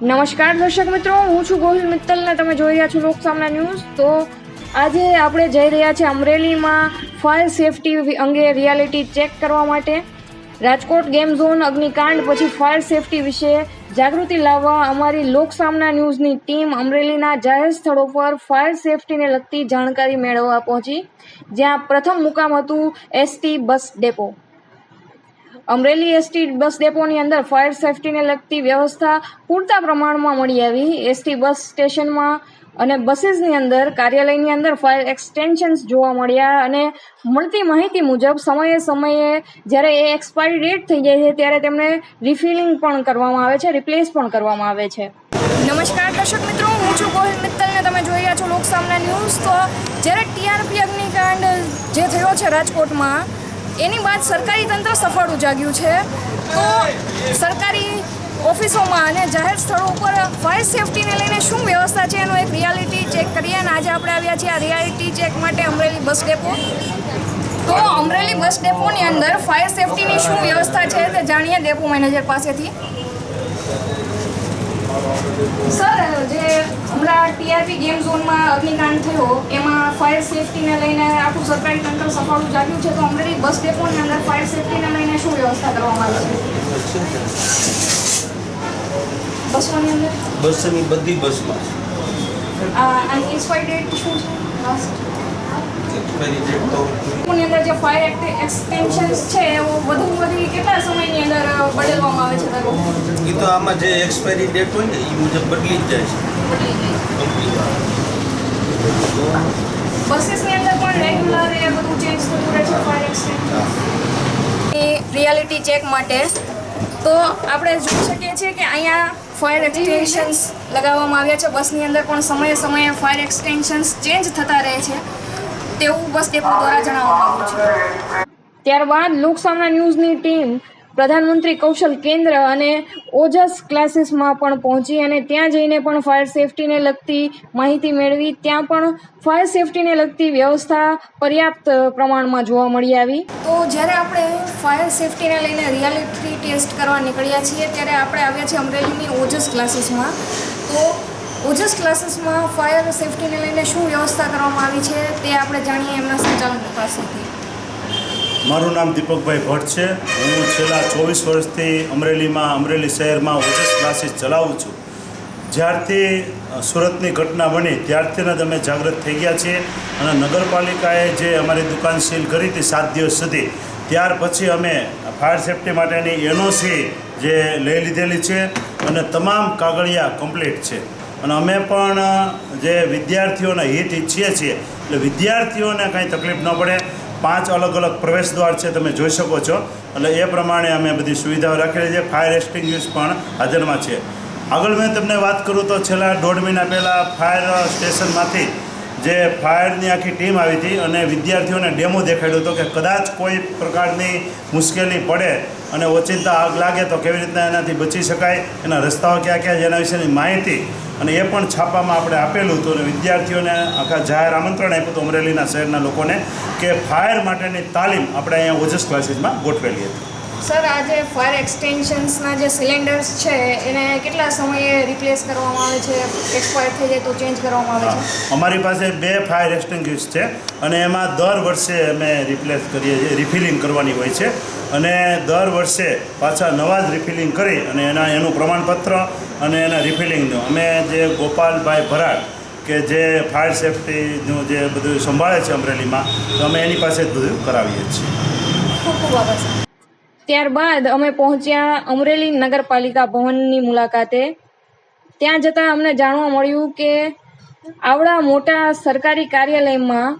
નમસ્કાર દર્શક મિત્રો, હું છું ગોહિલ મિત્તલ ને તમે જોઈ રહ્યા છો લોક સામના ન્યૂઝ. તો આજે આપણે જઈ રહ્યા છીએ અમરેલીમાં ફાયર સેફટી અંગે રિયાલિટી ચેક કરવા માટે. રાજકોટ ગેમ ઝોન અગ્નિકાંડ, પછી ફાયર સેફટી વિશે જાગૃતિ લાવવા અમારી લોક સામના ન્યૂઝની ટીમ અમરેલીના જાહેર સ્થળો પર ફાયર સેફટીને લગતી જાણકારી મેળવવા પહોંચી. જ્યાં પ્રથમ મુકામ હતું ST bus depot. Amreli ST bus ડેપોની અંદર ફાયર સેફટીને લગતી વ્યવસ્થા પૂરતા પ્રમાણમાં મળી આવી. એસટી બસ સ્ટેશનમાં અને બસીસની અંદર, કાર્યાલયની અંદર ફાયર એક્સટેન્શન્સ જોવા મળ્યા અને મળતી માહિતી મુજબ સમયે સમયે જ્યારે એ એક્સપાયરી ડેટ થઈ જાય છે ત્યારે તેમને રિફિલિંગ પણ કરવામાં આવે છે, રિપ્લેસ પણ કરવામાં આવે છે. નમસ્કાર દર્શક મિત્રો, હું છું ગોહિલ મિત્તલને તમે જોઈ રહ્યા છો લોકસામના ન્યૂઝ. તો જ્યારે ટીઆરપી અગ્નિકાંડ જે થયો છે રાજકોટમાં એની બાદ સરકારી તંત્ર સફળ ઉજાગ્યું છે. તો સરકારી ઓફિસોમાં અને જાહેર સ્થળો ઉપર ફાયર સેફટીને લઈને શું વ્યવસ્થા છે એનો એક રિયાલિટી ચેક કરીએ અને આજે આપણે આવ્યા છીએ આ રિયાલિટી ચેક માટે અમરેલી બસ ડેપો તો અમરેલી બસ ડેપોની અંદર ફાયર સેફટીની શું વ્યવસ્થા છે તે જાણીએ ડેપો મેનેજર પાસેથી. સર જે હમણાં ટીઆરપી ગેમ ઝોનમાં અગ્નિકાંડ થયો એમાં ફાયર સેફટીને લઈને આખું સરકારી તંત્ર સફળ જાગ્યું છે તો અમરેલી બસ ડેપોની અંદર ફાયર સેફટીને લઈને શું વ્યવસ્થા કરવામાં આવી છે? બસોની અંદર? બસની બધી બસમાં. એક્સપાયરી ડેટ શું છે? તો ની અંદર જે ફાયર એક્સટેન્શન્સ છે એવો વધુ વધી કેટલા સમયની અંદર બદલવામાં આવે છે દરો એ તો આમાં જે એક્સપાયરી ડેટ હોય ને એ મુજબ બદલી જ જાય છે. કંપની બસીસની અંદર પણ રેગ્યુલર એ બધું ચેન્જ થતું રહે છે ફાયર એક્સટેન્શન રિયાલિટી ચેક માટે. તો આપણે જોઈ શકીએ છીએ કે અહીંયા ફાયર એક્સટેન્શન્સ લગાવવામાં આવ્યા છે. બસની અંદર પણ સમયે સમયે ફાયર એક્સટેન્શન્સ ચેન્જ થતા રહે છે. તેવું બસ ડેપો દ્વારા જણાવવામાં આવ્યું છે. ત્યારબાદ લોકસામના ન્યૂઝની ટીમ પ્રધાનમંત્રી કૌશલ કેન્દ્ર અને ઓજસ ક્લાસીસમાં પણ પહોંચી અને ત્યાં જઈને પણ ફાયર સેફટીને લગતી માહિતી મેળવી. ત્યાં પણ ફાયર સેફટીને લગતી વ્યવસ્થા પર્યાપ્ત પ્રમાણમાં જોવા મળી આવી. તો જ્યારે આપણે ફાયર સેફટીને લઈને રિયાલિટી ટેસ્ટ કરવા નીકળ્યા છીએ ત્યારે આપણે આવ્યા છીએ અમરેલીની ઓજસ ક્લાસીસમાં. તો ઓજસ ક્લાસીસમાં ફાયર સેફટીને લઈને શું વ્યવસ્થા કરવામાં આવી છે તે આપણે જાણીએ એમના સંચાલક પાસેથી. મારું નામ દીપકભાઈ ભટ્ટ છે. હું છેલ્લા ચોવીસ વર્ષથી અમરેલીમાં, અમરેલી શહેરમાં ઓજસ ક્લાસીસ ચલાવું છું. જ્યારથી સુરતની ઘટના બની, ત્યારથી જ અમે જાગૃત થઈ ગયા છીએ અને નગરપાલિકાએ જે અમારી દુકાન સીલ કરી હતી સાત દિવસ સુધી, ત્યાર પછી અમે ફાયર સેફટી માટેની એનઓસી જે લઈ લીધેલી છે અને તમામ કાગળિયા કમ્પ્લીટ છે. અને અમે પણ જે વિદ્યાર્થીઓના હિત ઈચ્છીએ છીએ, એટલે વિદ્યાર્થીઓને કાંઈ તકલીફ ન પડે. પાંચ અલગ અલગ પ્રવેશ દ્વાર છે, તમે જોઈ શકો છો. એટલે એ પ્રમાણે અમે બધી સુવિધાઓ રાખેલી છે. ફાયર એક્સટિંગ્યુશ પણ હાજરમાં છે. આગળ મેં તમને વાત કરું તો છેલ્લા દોઢ મહિના પહેલાં ફાયર સ્ટેશનમાંથી જે ફાયરની આખી ટીમ આવી હતી અને વિદ્યાર્થીઓને ડેમો દેખાડ્યો હતો કે કદાચ કોઈ પ્રકારની મુશ્કેલી પડે અને ઓચિંતા આગ લાગે તો કેવી રીતના એનાથી બચી શકાય, એના રસ્તાઓ ક્યાં ક્યાં છે એના વિશેની માહિતી. અને એ પણ છાપામાં આપણે આપેલું હતું અને વિદ્યાર્થીઓને આખા જાહેર આમંત્રણ આપ્યું હતું અમરેલીના શહેરના લોકોને કે ફાયર માટેની તાલીમ આપણે અહીંયા ઓજસ ક્લાસીસમાં ગોઠવેલી હતી. સર આ જે ફાયર એક્સટેન્શન્સના જે સિલિન્ડર્સ છે એને કેટલા સમયે રિપ્લેસ કરવામાં આવે છે? એક્સપાયર થઈ જાય તો ચેન્જ કરવામાં આવે છે? અમારી પાસે બે ફાયર એક્સટિંગ્યુશ છે અને એમાં દર વર્ષે અમે રિપ્લેસ કરીએ છીએ રિફિલિંગ કરવાની હોય છે. અને દર વર્ષે પાછા નવા જ રિફિલિંગ કરી અને એના એનું પ્રમાણપત્ર અને એના રિફિલિંગનું અમે જે ગોપાલભાઈ ભરાડ કે જે ફાયર સેફટીનું જે બધું સંભાળે છે અમરેલીમાં તો અમે એની પાસે જ બધું કરાવીએ છીએ. ખૂબ ખૂબ આભાર ત્યારબાદ અમે પહોંચ્યા અમરેલી નગરપાલિકા ભવનની મુલાકાતે. ત્યાં જતાં અમને જાણવા મળ્યું કે આવડા મોટા સરકારી કાર્યાલયમાં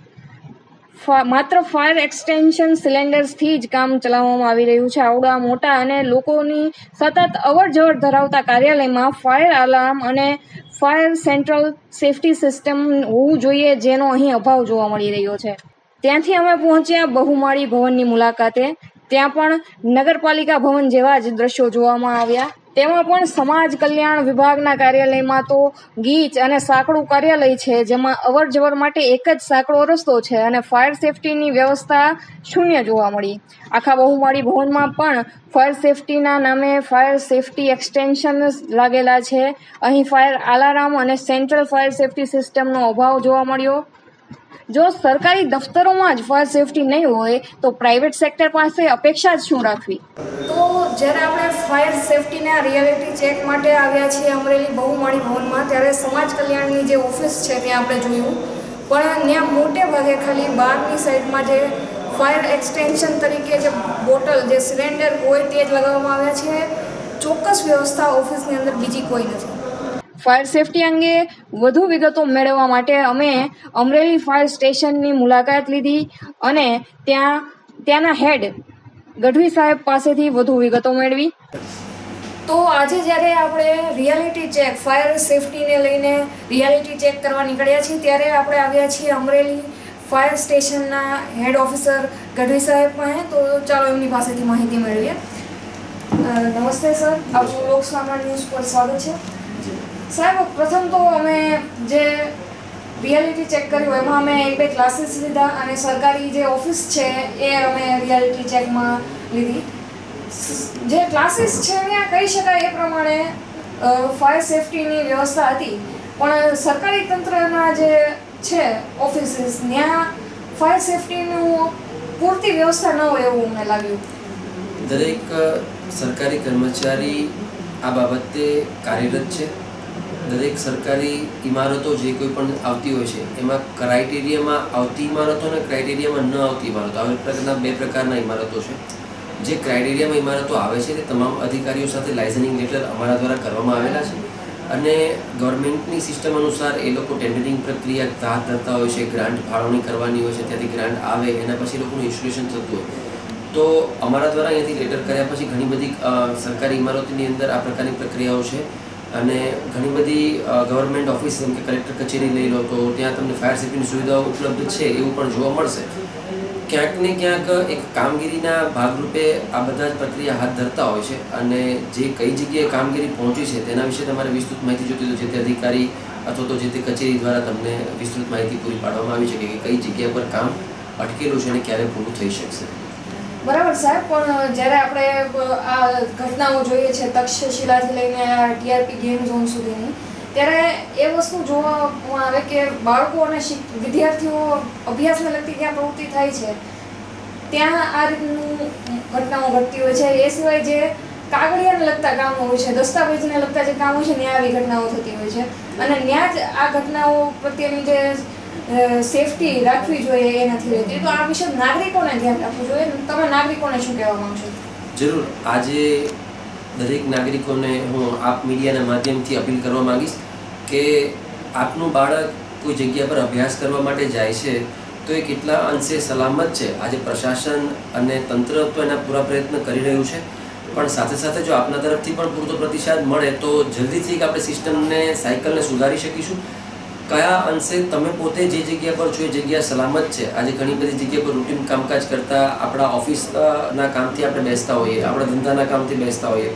માત્ર ફાયર એક્સટેન્શન સિલિન્ડર્સથી જ કામ ચલાવવામાં આવી રહ્યું છે. આવડા મોટા અને લોકોની સતત અવર જવર ધરાવતા કાર્યાલયમાં ફાયર અલાર્મ અને ફાયર સેન્ટ્રલ સેફટી સિસ્ટમ હોવું જોઈએ જેનો અહીં અભાવ જોવા મળી રહ્યો છે. ત્યાંથી અમે પહોંચ્યા બહુમાળી ભવનની મુલાકાતે. ત્યાં પણ નગરપાલિકા ભવન જેવા જ દ્રશ્યો જોવામાં આવ્યા. તેમાં પણ સમાજ કલ્યાણ વિભાગના કાર્યાલયમાં તો ગીચ અને સાંકડું કાર્યાલય છે, જેમાં અવર જવર માટે એક જ સાંકડો રસ્તો છે અને ફાયર સેફટીની વ્યવસ્થા શૂન્ય જોવા મળી. આખા બહુમાળી ભવનમાં પણ ફાયર સેફટીના નામે ફાયર સેફટી એક્સટેન્શન લાગેલા છે. અહીં ફાયર અલાર્મ અને સેન્ટ્રલ ફાયર સેફટી સિસ્ટમનો અભાવ જોવા મળ્યો. જો સરકારી દફતરોમાં જ ફાયર સેફટી નહીં હોય, તો પ્રાઇવેટ સેક્ટર પાસે અપેક્ષા જ શું રાખવી? તો જ્યારે આપણે ફાયર સેફટીના રિયાલિટી ચેક માટે આવ્યા છીએ અમરેલી બહુમાળી ભવનમાં, ત્યારે સમાજ કલ્યાણની જે ઓફિસ છે ત્યાં આપણે જોયું. પણ ત્યાં મોટે ભાગે ખાલી બહારની સાઈડમાં જે ફાયર એક્સટેન્શન તરીકે જે બોટલ, જે સિલિન્ડર હોય તે જ લગાવવામાં આવ્યા છે. ચોક્કસ વ્યવસ્થા ઓફિસની અંદર બીજી કોઈ નથી. ફાયર સેફટી અંગે વધુ વિગતો મેળવવા માટે અમે અમરેલી ફાયર સ્ટેશનની મુલાકાત લીધી અને ત્યાં, ત્યાંના હેડ ગઢવી સાહેબ પાસેથી વધુ વિગતો મેળવી. તો આજે જ્યારે આપણે રિયાલિટી ચેક ફાયર સેફટીને લઈને રિયાલિટી ચેક કરવા નીકળ્યા છીએ, ત્યારે આપણે આવ્યા છીએ અમરેલી ફાયર સ્ટેશનના હેડ ઓફિસર ગઢવી સાહેબ પાસે. તો ચાલો એમની પાસેથી માહિતી મેળવીએ. નમસ્તે સર આપનું લોકસામા ન્યૂઝ પર સ્વાગત છે. સાહેબ, પ્રથમ તો અમે જે રિયાલિટી ચેક કર્યું, એમાં અમે એક બે ક્લાસીસ લીધા અને સરકારી જે ઓફિસ છે, એ અમે રિયાલિટી ચેકમાં લીધી. જે ક્લાસીસ છે ત્યાં કહી શકાય એ પ્રમાણે ફાયર સેફટીની વ્યવસ્થા હતી. પણ સરકારી તંત્રના જે છે ઓફિસીસ ત્યાં ફાયર સેફટીનું પૂરતી વ્યવસ્થા ન હોય એવું મને લાગ્યું. દરેક સરકારી કર્મચારી આ બાબતે કાર્યરત છે? દરેક સરકારી ઇમારતો જે કોઈ પણ આવતી હોય છે, એમાં ક્રાઇટેરિયામાં આવતી ઇમારતો અને ક્રાઇટેરિયામાં ન આવતી ઇમારતો. આવી પ્રકારના બે પ્રકારના ઇમારતો છે. જે ક્રાઇટેરિયામાં ઇમારતો આવે છે તે તમામ અધિકારીઓ સાથે લાઇસનિંગ લેટર અમારા દ્વારા કરવામાં આવેલા છે અને ગવર્મેન્ટની સિસ્ટમ અનુસાર એ લોકો ટેન્ડરિંગ પ્રક્રિયા હાથ ધરતા હોય છે ગ્રાન્ટ ફાળવણી કરવાની હોય છે, ત્યાંથી ગ્રાન્ટ આવે, એના પછી લોકોનું ઇન્સ્ટોલેશન થતું હોય. તો અમારા દ્વારા અહીંયાથી લેટર કર્યા પછી ઘણી બધી સરકારી ઇમારતોની અંદર આ પ્રકારની પ્રક્રિયાઓ છે. અને ઘણી બધી ગવર્મેન્ટ ઓફિસ જેમ કે કલેક્ટર કચેરી લઈ લો તો ત્યાં તમને ફાયર સેફ્ટીની સુવિધાઓ ઉપલબ્ધ છે એવું પણ જોવા મળશે. ક્યાંક ને ક્યાંક એક કામગીરીના ભાગરૂપે આ બધા જ પ્રક્રિયા હાથ ધરતા હોય છે અને જે કઈ જગ્યાએ કામગીરી પહોંચી છે તેના વિશે તમારે વિસ્તૃત માહિતી જોતી તો જે તે અધિકારી અથવા તો જે તે કચેરી દ્વારા તમને વિસ્તૃત માહિતી પૂરી પાડવામાં આવી છે કે કઈ જગ્યા પર કામ અટકેલું છે અને ક્યારે પૂરું થઈ શકશે. બરાબર સાહેબ, પણ જ્યારે આપણે આ ઘટનાઓ જોઈએ છે, તક્ષશિલાથી લઈને આ ટીઆરપી ગેમ ઝોન સુધીની, ત્યારે એ વસ્તુ જોવામાં આવે કે બાળકો અને વિદ્યાર્થીઓ અભ્યાસને લગતી જ્યાં પ્રવૃત્તિ થાય છે, ત્યાં આ રીતનું ઘટનાઓ ઘટતી હોય છે. એ સિવાય જે કાગળિયાને લગતા કામો હોય છે, દસ્તાવેજને લગતા જે કામો છે, ત્યાં આવી ઘટનાઓ થતી હોય છે. અને ત્યાં જ આ ઘટનાઓ પ્રત્યેની જે સેફટી રાખવી જોઈએ એ નથી રહેતી. તો આ વિશે નાગરિકોને ધ્યાન રાખવું જોઈએ. તમે નાગરિકોને શું કહેવા માંગશો? જરૂર. આજે દરેક નાગરિકોને હું આપ મીડિયાના માધ્યમથી અપીલ કરવા માંગીશ કે આપનું બાળક કોઈ જગ્યા પર અભ્યાસ કરવા માટે જાય છે, તો એ કેટલા અંશે સલામત છે? આજે પ્રશાસન અને તંત્ર તો એના પૂરા પ્રયત્ન કરી રહ્યું છે, પણ સાથે સાથે જો આપના તરફથી પણ પૂરતો પ્રતિસાદ મળે તો જલ્દીથી આપણે સિસ્ટમને, સાયકલને સુધારી શકીશું. કયા અંશે તમે પોતે જે જગ્યા પર છો એ જગ્યા સલામત છે? આજે ઘણી બધી જગ્યા પર રૂટીન કામકાજ કરતા આપણા ઓફિસના કામથી આપણે બેસતા હોઈએ, આપણા ધંધાના કામથી બેસતા હોઈએ.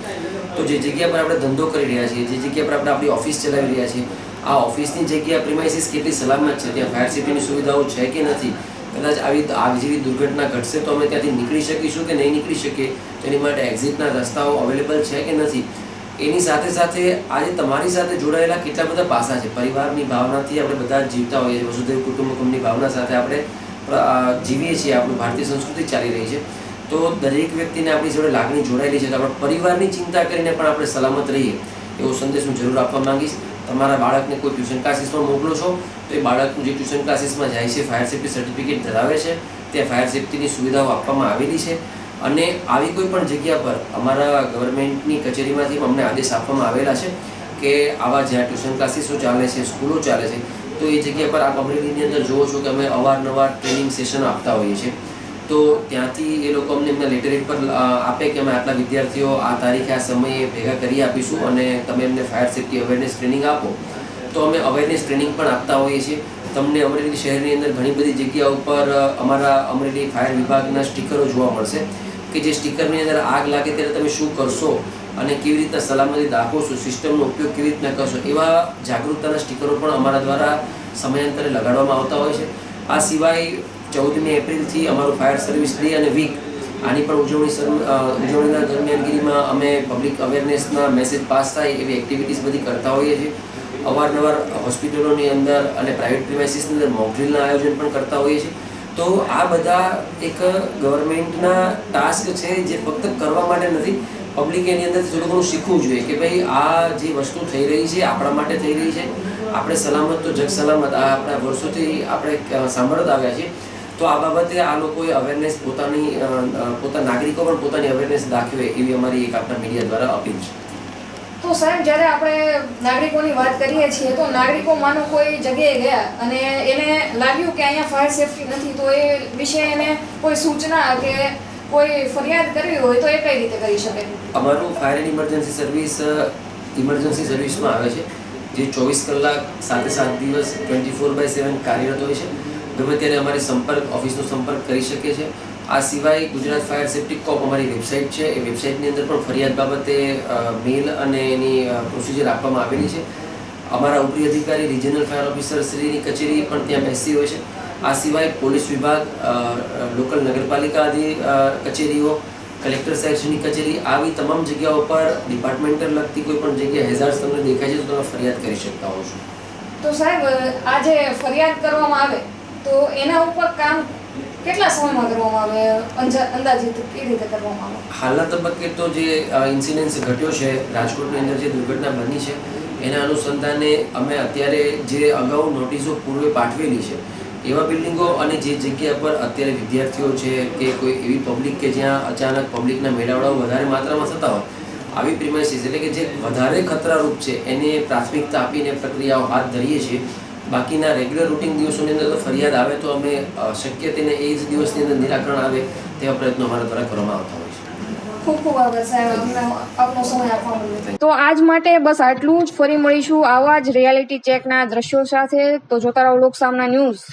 તો જે જગ્યા પર આપણે ધંધો કરી રહ્યા છીએ, જે જગ્યા પર આપણે આપણી ઓફિસ ચલાવી રહ્યા છીએ, આ ઓફિસની જગ્યા પ્રિમાઇસીસ કેટલી સલામત છે? ત્યાં ફાયર સેફ્ટીની સુવિધાઓ છે કે નથી? કદાચ આવી આગ જેવી દુર્ઘટના ઘટશે તો અમે ત્યાંથી નીકળી શકીશું કે નહીં નીકળી શકીએ? તેની માટે એક્ઝિટના રસ્તાઓ અવેલેબલ છે કે નથી? એની સાથે સાથે આજે તમારી સાથે જોડાયેલા કેટલા બધા પાસા છે? પરિવારની ભાવનાથી આપણે બધા જીવતા હોઈએ છીએ વસુધૈવ કુટુંબકમની ભાવના સાથે આપણે જીવીએ છીએ, આપણું ભારતીય સંસ્કૃતિ ચાલી રહી છે. તો દરેક વ્યક્તિને આપણી જોડે લાગણી જોડાયેલી છે, તો આપણે પરિવારની ચિંતા કરીને પણ આપણે સલામત રહીએ, એવો સંદેશ હું જરૂર આપવા માંગીશ. તમારા બાળકને કોઈ ટ્યુશન ક્લાસીસમાં મોકલો છો, તો એ બાળકનું જે ટ્યુશન ક્લાસીસમાં જાય છે, ફાયર સેફ્ટી સર્ટિફિકેટ ધરાવે છે, ત્યાં ફાયર સેફ્ટીની સુવિધાઓ આપવામાં આવેલી છે. અને આવી કોઈ પણ જગ્યા પર અમારા ગવર્મેન્ટની કચેરીમાંથી અમને આદેશ આપવામાં આવેલા છે કે આવા જ્યાં ટ્યુશન ક્લાસીસો ચાલે છે, સ્કૂલો ચાલે છે, તો એ જગ્યા પર આપ અમરેલીની અંદર જુઓ છો કે અમે અવારનવાર ટ્રેનિંગ સેશન આપતા હોઈએ છીએ. તો ત્યાંથી એ લોકો અમને એમના લેટરેટ પર આપે કે અમે આટલા વિદ્યાર્થીઓ આ તારીખે આ સમયે ભેગા કરી આપીશું અને તમે એમને ફાયર સેફ્ટી અવેરનેસ ટ્રેનિંગ આપો. તો અમે અવેરનેસ ટ્રેનિંગ પણ આપતા હોઈએ છીએ. તમને અમરેલી શહેરની અંદર ઘણી બધી જગ્યા ઉપર અમારા અમરેલી ફાયર વિભાગના સ્ટીકરો જોવા મળશે. કે જે સ્ટીકરની અંદર આગ લાગે ત્યારે તમે શું કરશો અને કેવી રીતના સલામતી દાખવશો સિસ્ટમનો ઉપયોગ કેવી રીતના કરશો, એવા જાગૃતતાના સ્ટીકરો પણ અમારા દ્વારા સમયાંતરે લગાડવામાં આવતા હોય છે. આ સિવાય ચૌદમી એપ્રિલથી અમારું ફાયર સર્વિસ ડે અને વીક, આની પણ ઉજવણી ઉજવણીના દરમિયાનગીરીમાં અમે પબ્લિક અવેરનેસના મેસેજ પાસ થાય એવી એક્ટિવિટીઝ બધી કરતા હોઈએ છીએ. અવારનવાર હોસ્પિટલોની અંદર અને પ્રાઇવેટ પ્રિમાઇસીસની અંદર મોકડ્રીલના આયોજન પણ કરતા હોઈએ છીએ. તો આ બધા એક ગવર્મેન્ટના ટાસ્ક છે જે ફક્ત કરવા માટે નથી પબ્લિક એની અંદર થોડું ઘણું શીખવું જોઈએ કે ભાઈ આ જે વસ્તુ થઈ રહી છે આપણા માટે થઈ રહી છે. આપણે સલામત તો જગ સલામત આ આપણા વર્ષોથી આપણે સાંભળતા આવ્યા છીએ. તો આ બાબતે આ લોકોએ અવેરનેસ પોતાની અ, અ, પોતા નાગરિકો પણ પોતાની અવેરનેસ દાખવે એવી અમારી એક આપણા મીડિયા દ્વારા અપીલ છે. તો સાહેબ, જ્યારે આપણે નાગરિકોની વાત કરીએ છીએ, તો નાગરિકો માનો કોઈ જગ્યાએ ગયા અને એને લાગ્યું કે અહીંયા ફાયર સેફટી નથી, તો એ વિશે એને કોઈ સૂચના કે કોઈ ફરિયાદ કરવી હોય, તો એ કઈ રીતે કરી શકે? અમારું fire and emergency service emergency સર્વિસમાં આવે છે, જે ચોવીસ કલાક સાતે સાત દિવસ ટ્વેન્ટી ફોર બાય સેવન કાર્યરત હોય છે. ગમે ત્યારે અમારે સંપર્ક, ઓફિસનો સંપર્ક કરી શકે છે આ સિવાય ગુજરાત ફાયર સેફ્ટી કોપ અમારી વેબસાઇટ છે. એ વેબસાઇટની અંદર પણ ફરિયાદ બાબતે મેલ અને એની પ્રોસિજર આપવામાં આવેલી છે. અમારા ઉપરી અધિકારી રિજનલ ફાયર ઓફિસર શ્રીની કચેરી પણ ત્યાં બેસતી હોય છે. આ સિવાય પોલીસ વિભાગ લોકલ નગરપાલિકા અધિ કચેરીઓ, કલેક્ટર સાહેબની કચેરી, આવી તમામ જગ્યાઓ પર ડિપાર્ટમેન્ટલ લગતી કોઈ પણ જગ્યાએ હેઝાર્ડ તમને દેખાય છે તો તમે ફરિયાદ કરી શકતા હો છો. તો સાહેબ આ જે ફરિયાદ કરવામાં આવે, તો એના ઉપર કામ કેટલા સમયમાં કરવામાં આવે? અંદાજિત કેવી રીતે કરવામાં આવે? હાલના તબક્કે તો જે ઇન્સિડન્સ ઘટ્યો છે, રાજકોટની અંદર જે દુર્ઘટના બની છે, એના અનુસંધાને અમે અત્યારે જે અગાઉ નોટિસો પૂર્વે પાઠવેલી છે, એવા બિલ્ડિંગો અને જે જગ્યા પર અત્યારે વિદ્યાર્થીઓ છે કે કોઈ એવી પબ્લિક કે જ્યાં અચાનક પબ્લિકના મેળાવડાઓ વધારે માત્રામાં થતા હોય, આવી પ્રિમાઇસીસ એટલે કે જે વધારે ખતરારૂપ છે, એને પ્રાથમિકતા આપીને પ્રક્રિયાઓ હાથ ધરીએ છીએ બાકીના રેગ્યુલર રૂટિન દિવસોની અંદર તો ફરિયાદ આવે તો અમે શક્ય તેને એ જ દિવસની અંદર નિરાકરણ આવે તેવા પ્રયત્નો અમારા દ્વારા કરવામાં આવતા હોય છે. ખૂબ ખૂબ આભાર સાહેબ. અમને આપનો સમય આપવા બદલ તો આજ માટે બસ આટલું જ. ફરી મળીશું આવા જ રિયાલિટી ચેકના દ્રશ્યો સાથે. તો જોતા રહો લોક સામના ન્યૂઝ.